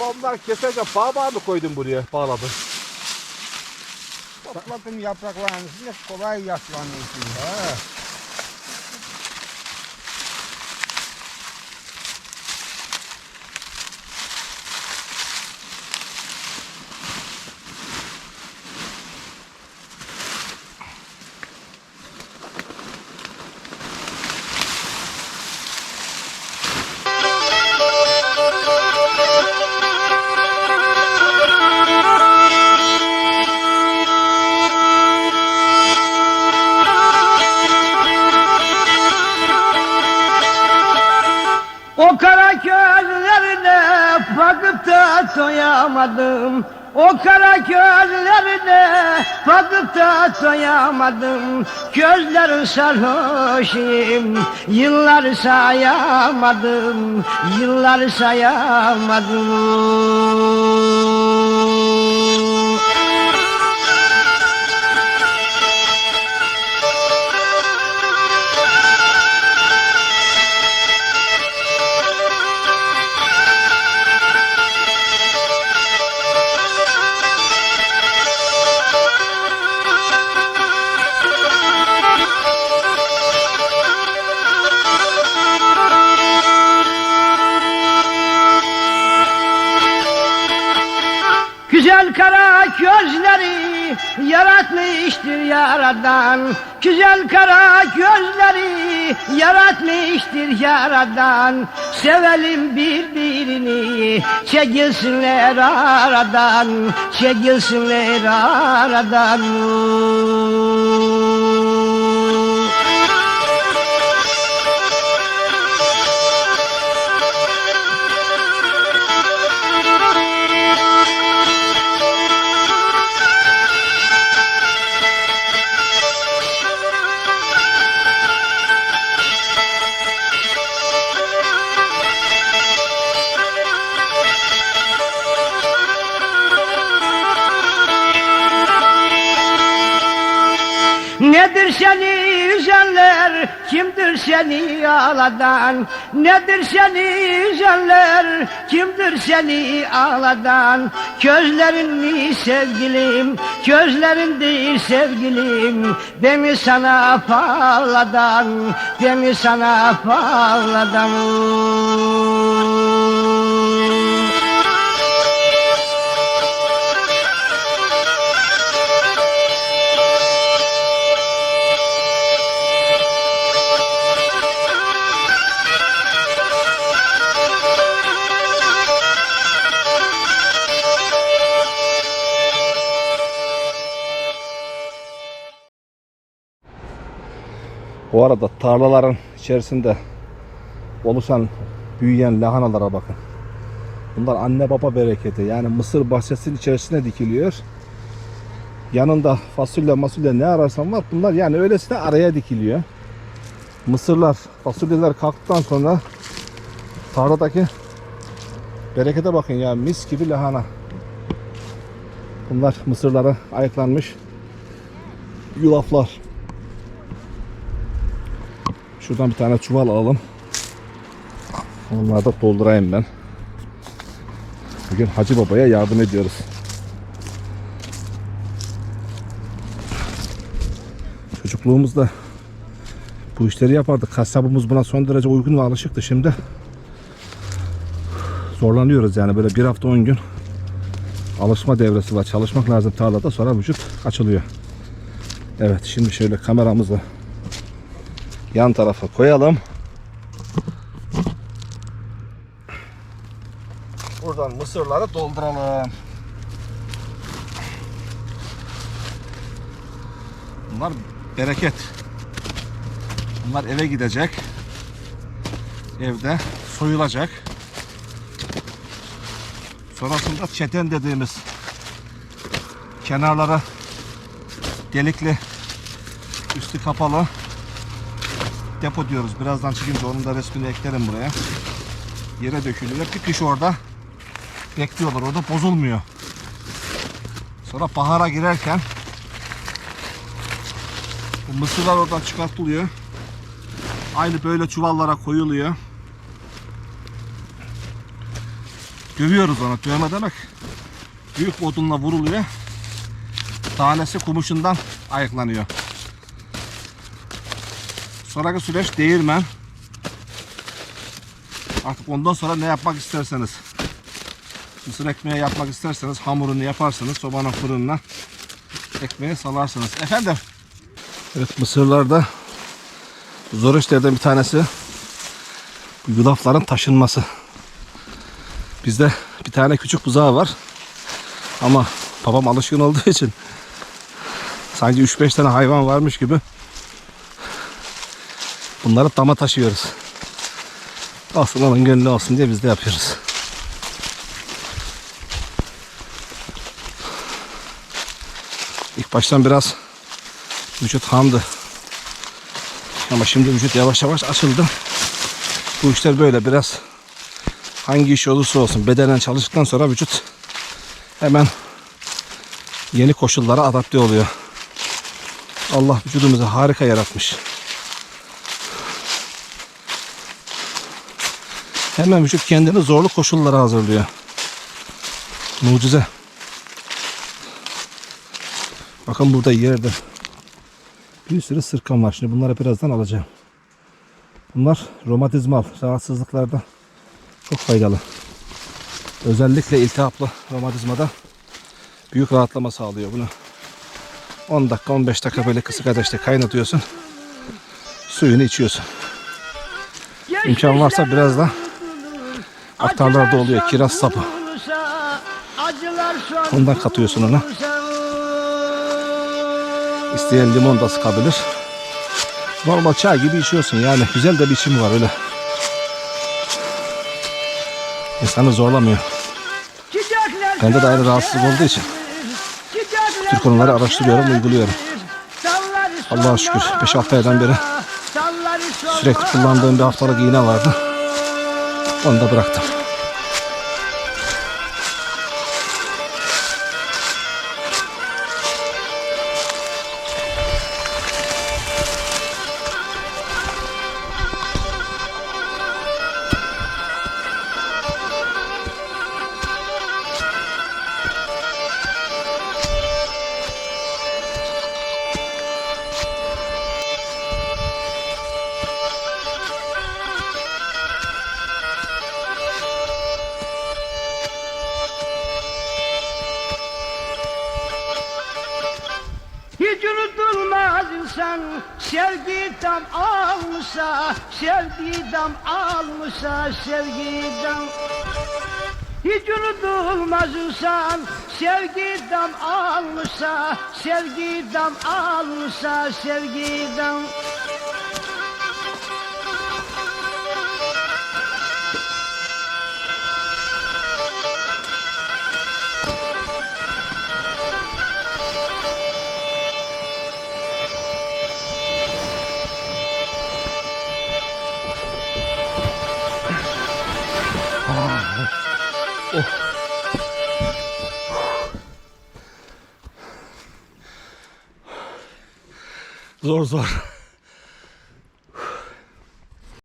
Babamlar keserken bağ mı koydun buraya bağladın? Topladım yapraklarını kolay yaşlanıyorsun. He. Bakıp da doyamadım O kara gözlerine bakıp da doyamadım Gözlerin sarhoşum Yıllar sayamadım. Yıllar sayamadım kara gözleri yaratmıştır yaradan. Güzel kara gözleri yaratmıştır yaradan. Sevelim birbirini çekilsinler aradan Çekilsinler aradan Nedir seni üzenler, kimdir seni ağladan? Nedir seni üzenler, kimdir seni ağladan? Gözlerin mi sevgilim, gözlerin değil sevgilim. Beni sana bağladan, beni sana bağladan. Bu arada tarlaların içerisinde oluşan, büyüyen lahanalara bakın. Bunlar anne baba bereketi. Yani mısır bahçesinin içerisine dikiliyor. Yanında fasulye masulye ne ararsan var. Bunlar yani öylesine araya dikiliyor. Mısırlar, fasulyeler kalktıktan sonra tarladaki berekete bakın ya mis gibi lahana. Bunlar mısırlara ayıklanmış yulaflar. Şuradan bir tane çuval alalım. Onları da doldurayım ben. Bugün Hacı Baba'ya yardım ediyoruz. Çocukluğumuzda bu işleri yapardık. Kasabımız buna son derece uygun ve alışıktı. Şimdi zorlanıyoruz yani böyle bir hafta on gün alışma devresi var. Çalışmak lazım tarlada sonra vücut açılıyor. Evet şimdi şöyle kameramızı yan tarafa koyalım. Buradan mısırları dolduralım. Bunlar bereket. Bunlar eve gidecek. Evde soyulacak. Sonrasında çeten dediğimiz kenarlara delikli üstü kapalı depo diyoruz. Birazdan çıkınca onun da resmini eklerim buraya. Yere dökülüyor. Bir kış orada bekliyorlar. Orada bozulmuyor. Sonra bahara girerken bu mısırlar oradan çıkartılıyor. Aynı böyle çuvallara koyuluyor. Dövüyoruz onu. Dövme demek. Büyük odunla vuruluyor. Tanesi kumuşundan ayıklanıyor. Sonraki süreç değirmen. Artık ondan sonra ne yapmak isterseniz. Mısır ekmeği yapmak isterseniz hamurunu yaparsınız. Sobanın fırınına ekmeği salarsınız. Efendim. Evet mısırlarda zor işlerden bir tanesi yulafların taşınması. Bizde bir tane küçük buzağı var. Ama babam alışkın olduğu için sanki 3-5 tane hayvan varmış gibi bunları dama taşıyoruz. Olsun onun gönlü olsun diye biz de yapıyoruz. İlk baştan biraz vücut hamdı. Ama şimdi vücut yavaş yavaş açıldı. Bu işler böyle biraz hangi iş olursa olsun bedenen çalıştıktan sonra vücut hemen yeni koşullara adapte oluyor. Allah vücudumuzu harika yaratmış. Hemen vücut kendini zorlu koşullara hazırlıyor. Mucize. Bakın burada yerde bir sürü sırkam var. Şimdi bunları birazdan alacağım. Bunlar romatizmal rahatsızlıklarda çok faydalı. Özellikle iltihaplı romatizmada büyük rahatlama sağlıyor bunu. 10 dakika 15 dakika böyle kısık ateşte kaynatıyorsun. Suyunu içiyorsun. İmkan varsa biraz da aktarlarda oluyor kiraz sapı. Ondan katıyorsun ona. İsteyen limon da sıkabilir. Normal çay gibi içiyorsun yani. Güzel de bir içimi var öyle. İnsanı zorlamıyor. Bende de aynı rahatsızlık olduğu için bu tür konuları araştırıyorum, uyguluyorum. Allah'a şükür 5-6 aydan beri sürekli kullandığım bir haftalık iğne vardı. Onu da bıraktım. Unutulmaz insan sevgi dam almışsa sevgi dam almışsa sevgi dam. Hiç unutulmaz insan sevgi dam almışsa sevgi dam almışsa sevgi dam Zor zor.